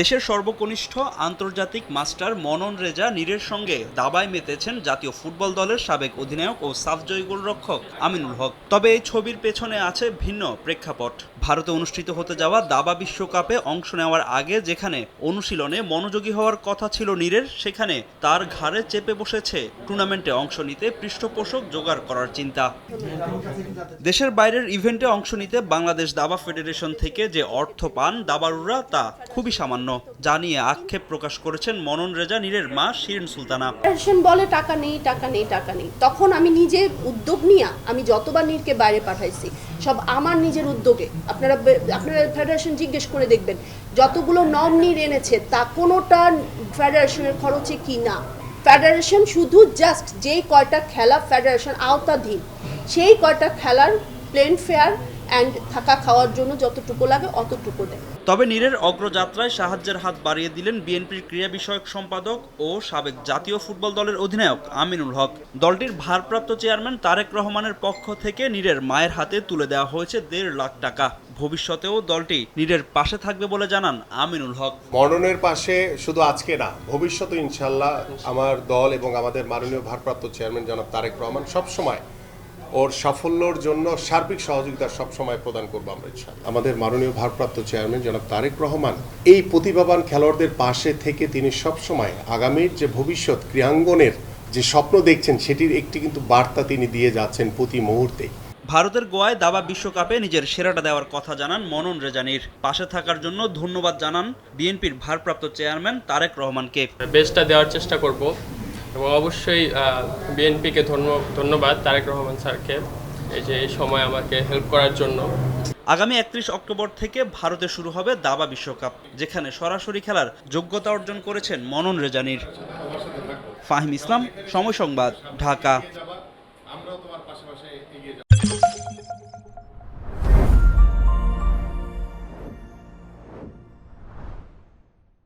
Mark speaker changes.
Speaker 1: দেশের সর্বকনিষ্ঠ আন্তর্জাতিক মাস্টার মনন রেজা নীরের সঙ্গে দাবায় মেতেছেন জাতীয় ফুটবল দলের সাবেক অধিনায়ক ও সাফজয়ী গোলরক্ষক আমিনুল হক। তবে এই ছবির পেছনে আছে ভিন্ন প্রেক্ষাপট। ভারতে অনুষ্ঠিত হতে যাওয়া দাবা বিশ্বকাপে অংশ নেওয়ার আগে যেখানে অনুশীলনে মনোযোগী হওয়ার কথা ছিল নীরের, সেখানে তার ঘাড়ে চেপে বসেছে টুর্নামেন্টে অংশ নিতে পৃষ্ঠপোষক জোগাড় করার চিন্তা। দেশের বাইরের ইভেন্টে অংশ নিতে বাংলাদেশ দাবা ফেডারেশন থেকে যে অর্থ পান দাবারুরা তা খুবই সামান্য। যা নিয়ে আক্ষেপ প্রকাশ করেছেন মনন রেজা, নীরের মা, শিরিন সুলতানা।
Speaker 2: ফেডারেশন বলে, টাকা নেই টাকা নেই টাকা নেই। তখন আমি নিজে উদ্যোগ নিয়ে আমি যতবার নীরকে বাইরে পাঠাইছি, সব আমার নিজের উদ্যোগে। আপনারা আপনারা ফেডারেশন জিজ্ঞেস করে দেখবেন, যতগুলো নম নীর এনেছে, তা কোনোটা ফেডারেশনের খরচে কি না? ফেডারেশন শুধু জাস্ট যেই কয়টা খেলা ফেডারেশন আওতাধীন, সেই কয়টা খেলার প্লেন ফেয়ার অ্যান্ড থাকা খাওয়ার জন্য যতটুকু লাগে অতটুকু দেয়।
Speaker 1: তবে নীরের অগ্রযাত্রায় সাহায্যের হাত বাড়িয়ে দিলেন বিএনপির ক্রীড়া বিষয়ক সম্পাদক ও সাবেক জাতীয় ফুটবল দলের অধিনায়ক আমিনুল হক। দলটির ভারপ্রাপ্ত চেয়ারম্যান তারেক রহমানের পক্ষ থেকে নীরের মায়ের হাতে তুলে দেওয়া হয়েছে দেড় লাখ টাকা। ভবিষ্যতেও দলটি নীরের পাশে থাকবে বলে জানান আমিনুল হক।
Speaker 3: মননের পাশে শুধু আজকে না ভবিষ্যতে ইনশাল্লাহ আমার দল এবং আমাদের মাননীয় ভারপ্রাপ্ত চেয়ারম্যান জনাব তারেক রহমান সবসময় ওর সাফল্যর জন্য সার্বিক সহযোগিতা সবসময় প্রদান করব আমরা আমাদের মাননীয় ভারপ্রাপ্ত চেয়ারম্যান জনাব তারেক রহমান এই প্রতিভাবান খেলোয়াড়দের পাশে থেকে তিনি সবসময় আগামীর যে ভবিষ্যৎ ক্রীড়াঙ্গনের যে স্বপ্ন দেখছেন সেটির একটি কিন্তু বার্তা তিনি দিয়ে যাচ্ছেন প্রতি মুহূর্তে।
Speaker 1: ভারতের গোয়ায় দাবা বিশ্বকাপে নিজের সেরাটা দেওয়ার কথা জানান মনন রেজানির। পাশে থাকার জন্য ধন্যবাদ জানান বিএনপির ভারপ্রাপ্ত চেয়ারম্যান তারেক রহমানকে।
Speaker 4: বেস্টটা দেওয়ার চেষ্টা করব। এবং অবশ্যই বিএনপিকে ধন্য ধন্যবাদ তারেক রহমান স্যারকে এই যে এই সময় আমাকে হেল্প করার জন্য।
Speaker 1: আগামী একত্রিশ অক্টোবর থেকে ভারতে শুরু হবে দাবা বিশ্বকাপ যেখানে সরাসরি খেলার যোগ্যতা অর্জন করেছেন মনন রেজানির। ফাহিম ইসলাম সময় সংবাদ ঢাকা।